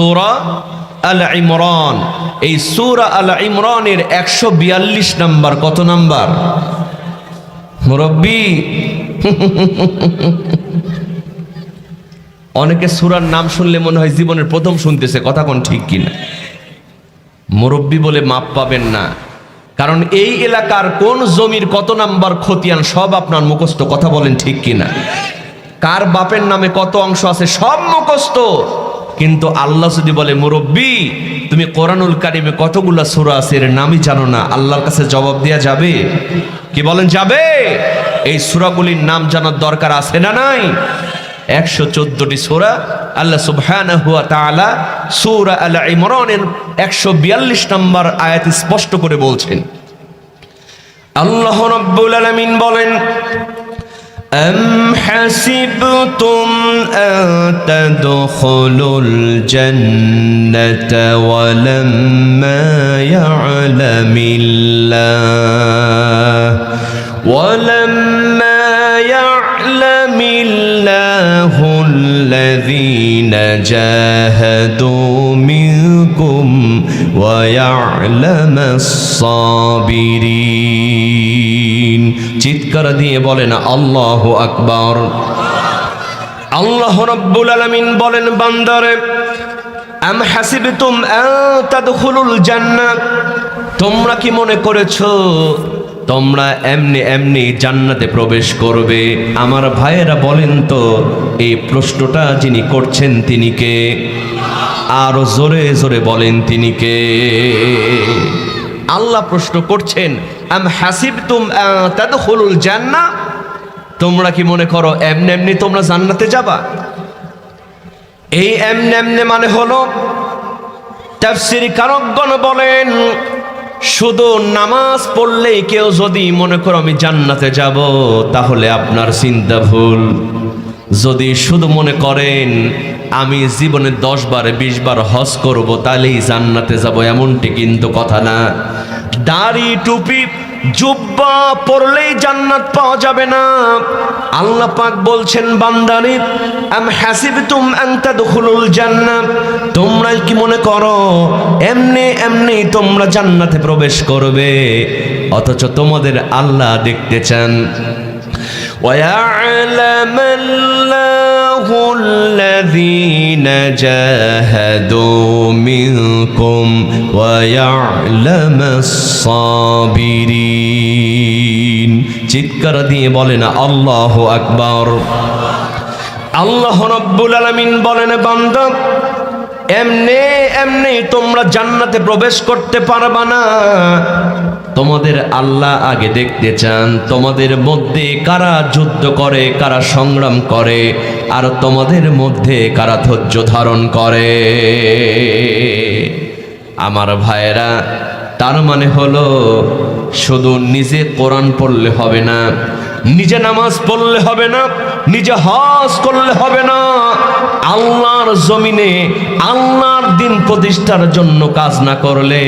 সূরা আল ইমরান এই সূরা আল ইমরানের একশো বিয়াল্লিশ নাম্বার কত নাম্বার? মুরব্বী। অনেকে সূরার নাম শুনলে মনে হয় জীবনের প্রথম শুনতেছে, কথা কোন ঠিক কিনা? মুরব্বী বলে মাপ পাবেন না। কারণ এই এলাকার কোন জমির কত নাম্বার খতিয়ান সব আপনার মুখস্থ, কথা বলেন ঠিক কিনা? কার বাপের নামে কত অংশ আছে সব মুখস্থ। কিন্তু আল্লাহ যদি বলে, মুরব্বী, তুমি কোরআনুল কারিমে কতগুলা সুরা আছে এর নামই জানো না? আল্লাহর কাছে জবাব দেওয়া যাবে। কি বলেন, যাবে? এই সুরাগুলির নাম জানার দরকার আছে না নাই? একশো চোদ্দটি সুরা, আল্লাহ সুবহানাহু ওয়া তাআলা সূরা আল ইমরানের একশো বিয়াল্লিশ নম্বর আয়াত স্পষ্ট করে বলছেন। আল্লাহ রাব্বুল আলামিন বলেন أم حسبتم أن تدخلوا الجنة ولما يعلم الله؟ ولما يعلم الله الذين جاهدوا منكم চিৎকার দিয়ে বলেন, আল্লাহ আকবার। আল্লাহ রব্বুল আলামিন বলেন, বান্দারে, আম হাসিবতুম তাদখুলুল জান্নাত তোমরা কি মনে করেছ, তোমরা এমনি এমনি জান্নাতে প্রবেশ করবে? আমার ভাইয়েরা বলেন তো, এই প্রশ্নটা যিনি করছেন তিনি কে? আরও জোরে জোরে বলেন তিনি কে? আল্লাহ প্রশ্ন করছেন জান্নাহ? তোমরা কি মনে করো, এমনি এমনি তোমরা জান্নাতে যাবা? এই এমনি এমনি মানে হলো, তাফসির কারকগণ বলেন, শুধু নামাজ পড়লেই কেউ যদি মনে করো আমি জান্নাতে যাব, তাহলে আপনার চিন্তা ভুল। যদি শুধু মনে করেন আমি জীবনে দশ বার বিশ বার হজ করব, তাহলেই জান্নাতে যাব, এমনটি কিন্তু কথা না। দাড়ি, টুপি, জুব্বা পরলেই জান্নাত পাওয়া যাবে না। আল্লাহ পাক বলছেন, বান্দারে, আম হাসিবতুম আন তাদখুলুল জান্নাত। তোমরা কি মনে করো, এমনি এমনি তোমরা জান্নাতে প্রবেশ করবে, অথচ তোমাদের আল্লাহ দেখতে চান। ويعلم الله الذين جاهدوا منكم ويعلم الصابرين চিৎকার দিয়ে বলেন আল্লাহ আকবার আল্লাহ রব্বুল আলামিন বলেন বান্দা এমনি এমনি তোমরা জান্নাতে প্রবেশ করতে পারবা না। তোমাদের আল্লাহ আগে দেখতে চান, তোমাদের মধ্যে কারা যুদ্ধ করে, কারা সংগ্রাম করে, আর তোমাদের মধ্যে কারা ধৈর্য ধারণ করে। আমার ভাইয়েরা, তার মানে হলো, শুধু নিজে কোরআন পড়লে হবে না নিজে নামাজ পড়লে হবে না, নিজে হজ করলে হবে না। আল্লাহর জমিনে আল্লাহর দিন প্রতিষ্ঠার জন্য কাজ না করলে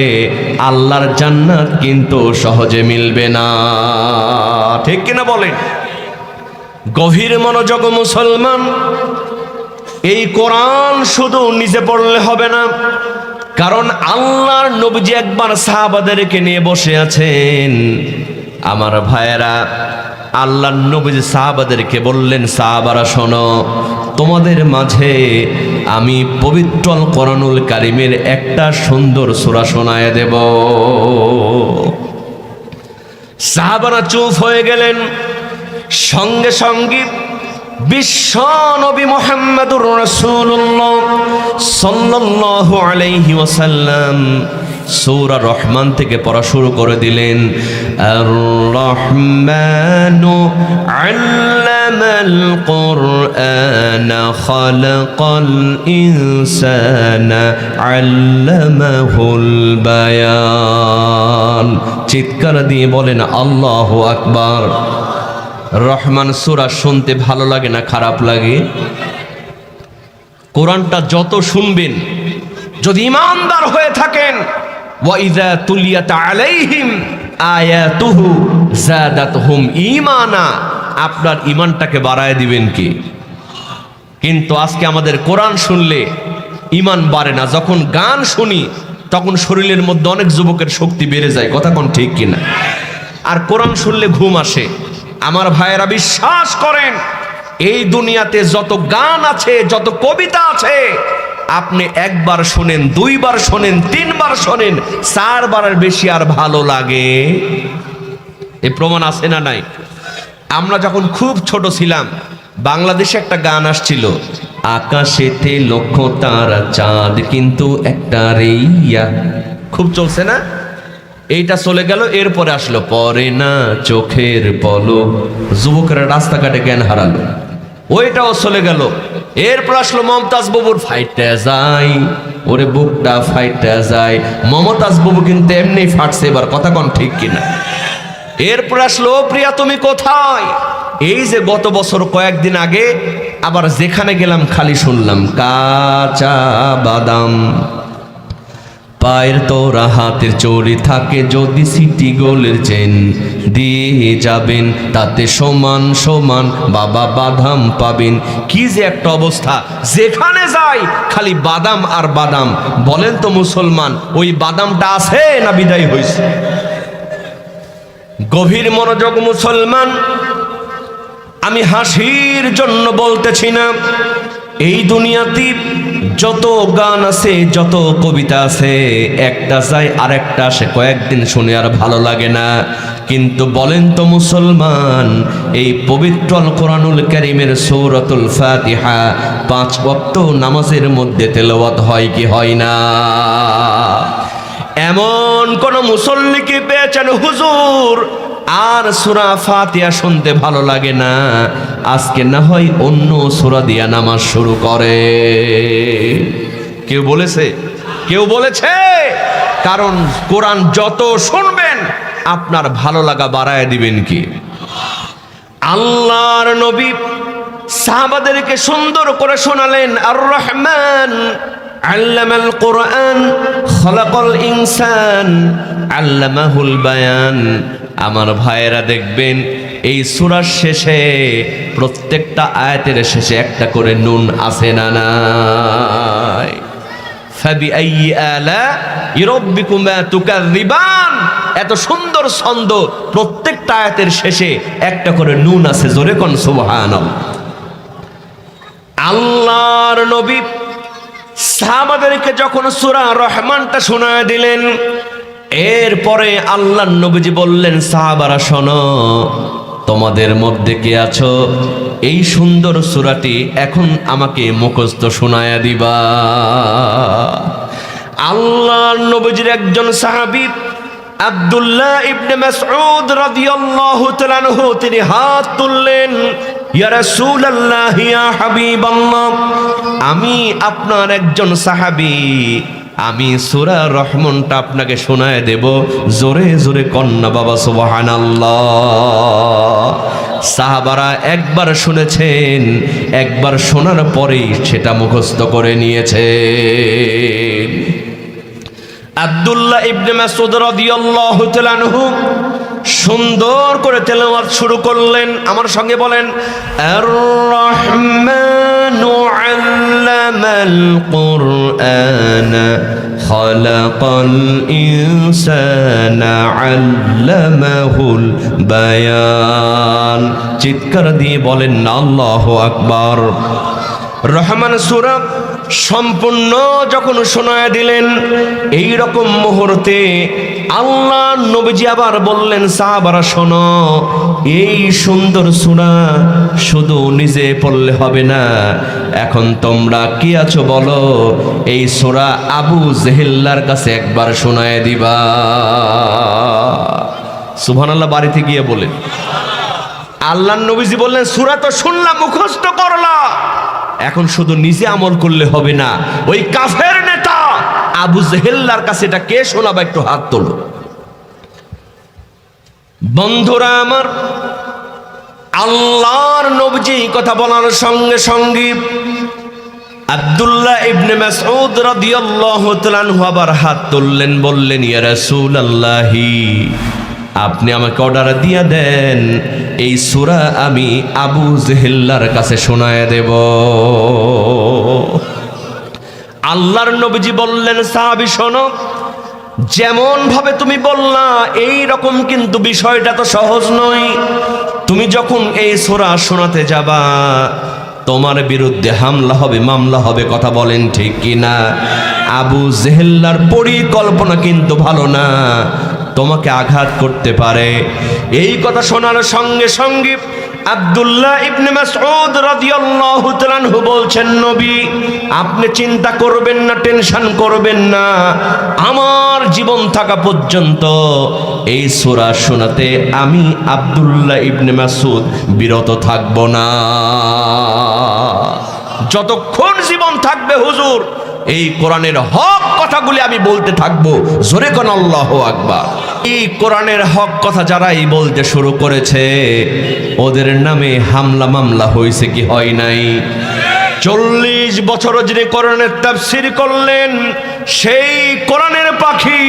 আল্লাহর জান্নাত কিন্তু সহজে মিলবে না। ঠিক কিনা বলেন গভীর মনোযোগ মুসলমান, এই কোরআন শুধু নিজে পড়লে হবে না, কারণ আল্লাহর নবীজি একবার সাহাবাদেরকে নিয়ে বসে আছেন। আমার ভাইয়েরা আল্লাহর নবীজি সাহাবাদেরকে বললেন, সাহাবারা, শোনো, তোমাদের মাঝে আমি পবিত্র করানুল কারিমের একটা সুন্দর সোরা শোনায় দেব। সাহাবারা চুপ হয়ে গেলেন। সঙ্গে সঙ্গে বিশ্ব নবী মোহাম্মদুর রাসূলুল্লাহ সাল্লাল্লাহু আলাইহি ওয়াসাল্লাম সূরা রহমান থেকে পড়া শুরু করে দিলেন আর রহমানু আল্লামাল কুরআন খালাকাল ইনসানা আল্লামাহুল বায়ান। চিৎকার দিয়ে বলেন, আল্লাহু আকবার। রহমান সুরা শুনতে ভালো লাগে না, খারাপ লাগে? কোরআনটা যত শুনবেন, যদি ইমানদার হয়ে থাকেন আলাইহিম আপনার ইমানটাকে বাড়ায় দিবেন কি? কিন্তু আজকে আমাদের কোরআন শুনলে ইমান বাড়ে না। যখন গান শুনি, তখন শরীরের মধ্যে অনেক যুবকের শক্তি বেড়ে যায়। কথা কোন ঠিক কিনা? আর কোরআন শুনলে ঘুম আসে। আমার ভাইয়েরা বিশ্বাস করেন, এই দুনিয়াতে যত গান আছে, যত কবিতা আছে, আপনি একবার শোনেন, দুইবার শোনেন, তিনবার শোনেন, চারবারের বেশি আর ভালো লাগে। এ প্রমাণ আছে না নাই? আমরা যখন খুব ছোট ছিলাম, বাংলাদেশে একটা গান আসছিল, আকাশেতে লক্ষ তারা চাঁদ, কিন্তু একটা রেইয়া। খুব চলছে না? এইটা চলে গেল, এরপরে আসলো, পরে না চোখের পলক। যুবকেরা রাস্তাঘাটে জ্ঞান হারালো। ওইটাও চলে গেল। এরপর আসলো মমতাজ বাবুর ফাইটটা যায় ওরে বুকটা ফাইটটা যায় মমতাজ বাবু কিন্তু এমনি ফাটছে, এবার কথা কোন ঠিক কিনা। এরপর আসলো প্রিয়া, তুমি কোথায়? এই যে গত বছর কয়েকদিন আগে, আবার যেখানে গেলাম খালি শুনলাম, কাঁচা বাদাম। পায়ের তোরা হাতের চড়ি থাকে যদি সিটি গোলের চেন। দিয়ে যাবেন তাতে সমান সমান বাবা বাদাম পাবেন। কি যে একটা অবস্থা, যেখানে যাই খালি বাদাম আর বাদাম। বলেন তো মুসলমান, ওই বাদামটা আছে না বিদায় হয়েছে? গভীর মনোযোগ মুসলমান, আমি হাসির জন্য বলতেছি না, এই দুনিয়াতে যত গান আছে, যত কবিতা আছে, একটা যায় আর একটা আসে। কয়েকদিন শুনে আর ভালো লাগে না। কিন্তু বলেন তো মুসলমান, এই পবিত্র কোরআনুল করিমের সৌরতুল ফাতিহা পাঁচ ওয়াক্ত নামাজের মধ্যে তেলাওয়াত হয় কি হয় না? এমন কোন মুসল্লিকে পেয়েছেন হুজুর আর সুরা ফাতিয়া শুনতে ভালো লাগে না। আজকে না হয় অন্য সুরা দিয়া নামাজ শুরু করে। কেউ বলেছে? কেউ বলেছে? কারণ কোরআন যত শুনবেন, আপনার ভালো লাগা বাড়ায় দিবেন কি? আল্লাহর নবী সাহাবাদেরকে সুন্দর করে শোনালেন আর রহমান আল্লামাল কোরআন খলাকল ইনসান আল্লামাহুল বায়ান আমার ভাইয়েরা দেখবেন, এই সুরার শেষে, প্রত্যেকটা আয়াতের শেষে একটা করে নুন আছে না নাই? এত সুন্দর ছন্দ, প্রত্যেকটা আয়াতের শেষে একটা করে নুন আছে, জোরে কোন সুবহানাল্লাহ। আল্লাহর নবী সাহাবাদেরকে যখন সুরা রহমানটা শোনায় দিলেন এরপরে আল্লাহ নবীজি বললেন, সাহাবারা, শোনো, তোমাদের মধ্যে কে আছো? এই সুন্দর সূরাটি এখন আমাকে মুখস্থ শোনায়া দিবা। আল্লাহ নবীজির একজন সাহাবি, আব্দুল্লাহ ইবনে মাসউদ রাদিয়াল্লাহু তাআলা আনহু, তিনি হাত তুললেন, ইয়া রাসূলুল্লাহ, ইয়া হাবিবাল্লাহ, আমি আপনার একজন সাহাবী। আমি সূরা রহমানটা আপনাকে শোনায় দেব। জোরে জোরে কন্যা বাবা, সুবহানাল্লাহ। সাহাবারা একবার শুনেছেন, একবার শোনার পরেই সেটা মুখস্থ করে নিয়েছে আব্দুল্লাহ ইবনে মাসউদ রাদিয়াল্লাহু তাআলা আনহু সুন্দর করে তেলাওয়াত শুরু করলেন। আমার সঙ্গে বলেন আর রহমানু আল্লামাল কুরআন খলাকাল ইনসানা আল্লামাহুল বায়ান চিৎকার দিয়ে বলেন না আল্লাহু আকবার রহমান সূরা সম্পূর্ণ যখন শোনায় দিলেন এই রকম মুহূর্তে আল্লাহ নবীজি আবার বললেন, সাহাবারা, শোনো, এই সুন্দর সুরা শুধু নিজে পড়লে হবে না। এখন তোমরা কি আছো বলো? এই সোরা আবু জেহেল্লার কাছে একবার শোনায় দিবা। সুবহানাল্লাহ, বাড়িতে গিয়ে বলে আল্লাহ নবীজি বললেন, সুরা তো শুনলাম, মুখস্থ করলা। এখন শুধু নিজে আমল করলে হবে না। ওই কাফের নেতা আবু জেহেল্লার কাছে এটা কে শোনাবা একটু হাত তোলো। বন্ধুরা আমার, আল্লাহর নবজি কথা বলার সঙ্গে সঙ্গে আব্দুল্লাহ ইবনে মাসউদ রাদিয়াল্লাহু তাআলা আবার হাত তুললেন, বললেন, ইয়া রাসূলুল্লাহি, আপনি আমাকে অর্ডার দিয়া দেন। এই সূরা আমি আবু জেহেল্লার কাছে শোনায় দেব। আল্লাহর নবীজি বললেন, সাহাবি, শোনো যেমন ভাবে তুমি বললা এই রকম কিন্তু বিষয়টা তো সহজ নয়। তুমি যখন এই সোরা শোনাতে যাবা, তোমার বিরুদ্ধে হামলা হবে, মামলা হবে, কথা বলেন ঠিক কি না আবু জেহেল্লার পরিকল্পনা কিন্তু ভালো না। তোমাকে আঘাত করতে পারে। এই কথা শোনার সঙ্গে সঙ্গে আব্দুল্লাহ ইবনে মাসউদ রাদিয়াল্লাহু বলছেন, নবী, আপনি চিন্তা করবেন না, টেনশন করবেন না। আমার জীবন থাকা পর্যন্ত এই সূরা শোনাতে আমি আব্দুল্লাহ ইবনে মাসউদ বিরত থাকব না। যতক্ষণ জীবন থাকবে হুজুর এই কোরআনের হক কথাগুলি আমি বলতে থাকব। জোরে কোন আল্লাহ আকবার। এই কোরআনের হক কথা যারাই বলতে শুরু করেছে, ওদের নামে হামলা মামলা হয়েছে কি হয় নাই? চল্লিশ বছর যিনি কোরআনের তাফসির করলেন, সেই কোরআনের পাখি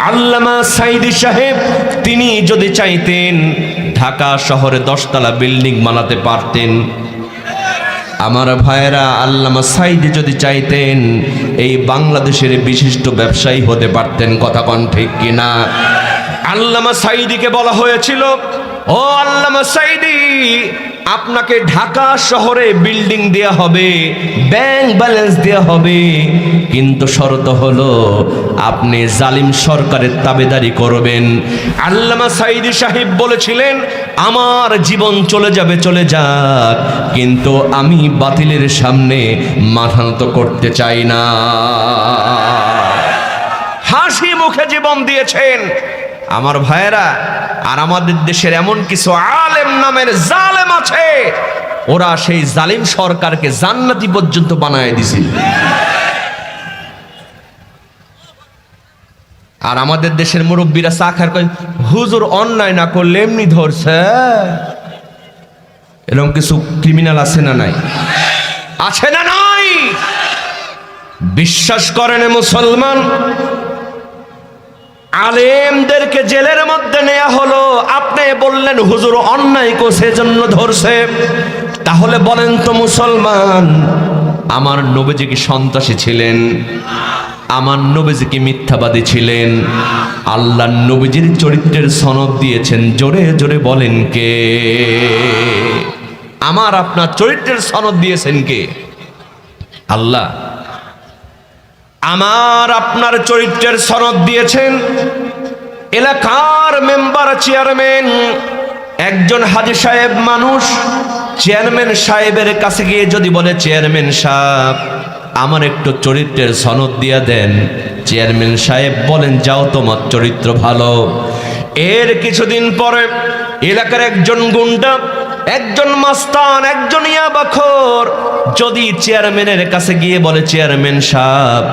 আল্লামা সাইদি সাহেব, তিনি যদি চাইতেন ঢাকা শহরে দশতলা বিল্ডিং বানাতে পারতেন আমার ভাইয়েরা, আল্লামা সাইদি যদি চাইতেন এই বাংলাদেশের বিশিষ্ট ব্যবসায়ী হতে পারতেন, কথা কন ঠিক কিনা? আল্লামা সাইদিকে বলা হয়েছিল, ও আল্লামা সাইদি আপনাকে ঢাকা শহরে বিল্ডিং দেয়া হবে, ব্যাংক ব্যালেন্স দেয়া হবে। কিন্তু শর্ত হলো, আপনি জালিম সরকারের তাবেদারি করবেন। আল্লামা সাইদি সাহেব বলেছিলেন, আমার জীবন চলে যাবে, চলে যাক। কিন্তু আমি বাতিলের সামনে মাথানত করতে চাই না। হাসি মুখে জীবন দিয়েছেন। আমার ভাইয়েরা, আর আমাদের দেশের এমন কিছু আলেম নামের জালেম আছে, ওরা সেই জালিম সরকারকে জান্নাতি পর্যন্ত বানায় দিছিল আর আমাদের দেশের মুরব্বীরা চাখার কয়, হুজুর, অন্যায় না করলে এমনি ধরছে? এরকম কিছু ক্রিমিনাল আছে না নাই? আছে না নাই? বিশ্বাস করেন মুসলমান আলেমদেরকে জেলের মধ্যে নেওয়া হলো। আপনি বললেন, হুজুর অন্যায় করছে জন্য ধরছে। তাহলে বলেন তো মুসলমান, আমার নবীজি কি সন্ত্রাসী ছিলেন? আমার নবীজি কি মিথ্যাবাদী ছিলেন? আল্লাহ নবীজির চরিত্রের সনদ দিয়েছেন, জোরে জোরে বলেন কে? আমার আপনার চরিত্রের সনদ দিয়েছেন কে? আল্লাহ আমার আপনার চরিত্রের সনদ দিয়েছেন। এলাকার মেম্বার চেয়ারম্যান, একজন হাজি সাহেব মানুষ, চেয়ারম্যান সাহেবের কাছে গিয়ে যদি বলে, চেয়ারম্যান সাহেব, আমার একটু চরিত্রের সনদ দিয়ে দেন। চেয়ারম্যান সাহেব বলেন, যাও, তোমার চরিত্র ভালো। এর কিছুদিন পরে এলাকার একজন গুন্ডা, একজন মাস্তান, একজন ইয়াবাখর যদি চেয়ারম্যানের কাছে গিয়ে বলে, চেয়ারম্যান সাহেব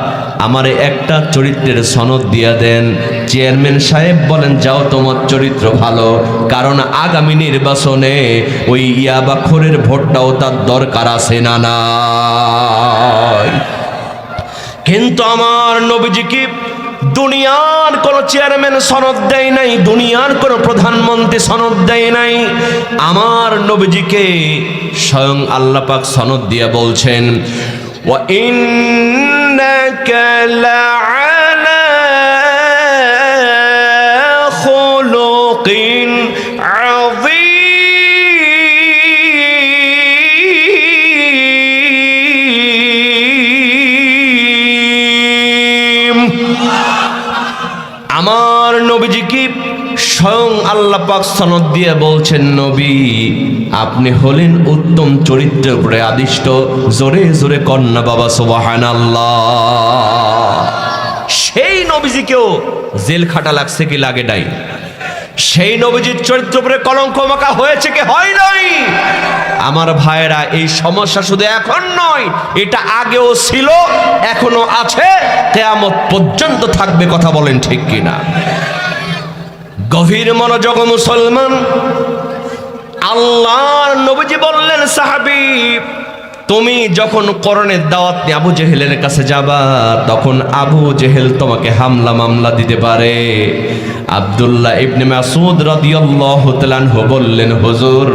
আমার একটা চরিত্রের সনদ দিয়া দেন। চেয়ারম্যান সাহেব বলেন, যাও, তোমার চরিত্র ভালো। কারণ আগামী নির্বাচনে ওই ইয়াবাখরের ভোটটাও তার দরকার আছে না নাই। কিন্তু আমার নবীজি কি দুনিয়ার কোন চেয়ারম্যান সনদ দেয় নাই, দুনিয়ার কোন প্রধানমন্ত্রী সনদ দেয় নাই। আমার নবীজিকে স্বয়ং আল্লাপাক সনদ দিয়ে বলছেন ওয়া ইন্নাকা লাআলা আমার নবীজি কি স্বয়ং আল্লাহ সনদ দিয়ে বলছেন নবী? আপনি হলেন উত্তম চরিত্রের উপরে আদিষ্ট। জোরে জোরে কন্যা বাবা সোবাহান সেই নবীজিকেও জেল খাটা লাগছে কি লাগে নাই? সেই নবীজির চরিত্র উপরে কলঙ্ক মাখা হয়েছে কি হয় নাই? আমার ভাইয়েরা, এই সমস্যা শুধু এখন নয়, এটা আগেও ছিল, এখনও আছে, কেয়ামত পর্যন্ত থাকবে, কথা বলেন ঠিক কিনা? গভীর মনোযোগ মুসলমান আল্লাহর নবীজি বললেন, সাহাবি, তুমি যখন করণের দাওয়াত নিয়ে আবু জেহেলের কাছে যাবা, তখন আবু জেহেল তোমাকে হামলা মামলা দিতে পারে। আব্দুল্লাহ ইবনে মাসুদ রাদিয়াল্লাহু তাআলাহু বললেন, হুজুর,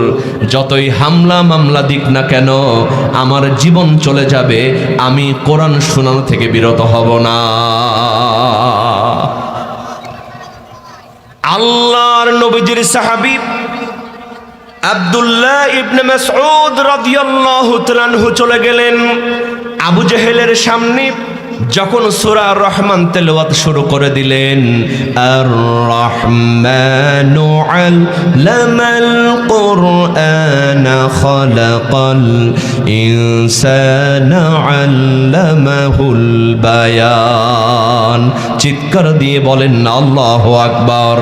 যতই হামলা মামলা দিক না কেন, আমার জীবন চলে যাবে, আমি কোরআন শোনানো থেকে বিরত হব না। আল্লাহর নবীজির সাহাবী আব্দুল্লাহ ইবনে মাসউদ রাদিয়াল্লাহু তাআলাহু চলে গেলেন আবু জেহেলের সামনে, যখন সূরা রহমান তেলাওয়াত শুরু করে দিলেন আর রহমানু আল্লামাল কুরআন খালাকাল ইনসানা আল্লামাহুল বায়ান। চিৎকার দিয়ে বলেন, আল্লাহু আকবার।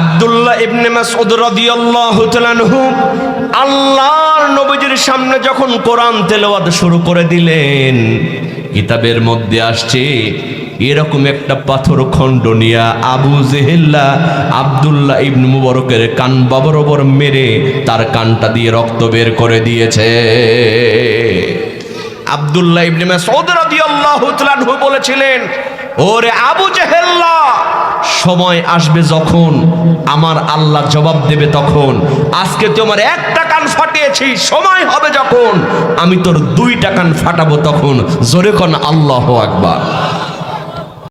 আব্দুল্লাহ ইবনে মাসউদ রাদিয়াল্লাহু তাআলাহু আল্লাহর নবীজির সামনে যখন কোরআন তেলাওয়াত শুরু করে দিলেন, কিতাবের মধ্যে আসছে, এরকম একটা পাথর খণ্ড নিয়া আবু জেহেল্লা আব্দুল্লাহ ইবনে মুবারকের কান ববরবর মেরে তার কানটা দিয়ে রক্ত বের করে দিয়েছে। আব্দুল্লাহ ইবনে মাসউদ রাদিয়াল্লাহু তাআলা বলেছিলেন, ওরে আবু জেহেল্লা সময় আসবে যখন আমার আল্লাহ জবাব দেবে তখন। আজকে তোমার একটা কান ফাটিয়েছি সময় হবে যখন। আমি তোর দুইটা কান ফাটাবো তখন। জোরে কন, আল্লাহ আকবার।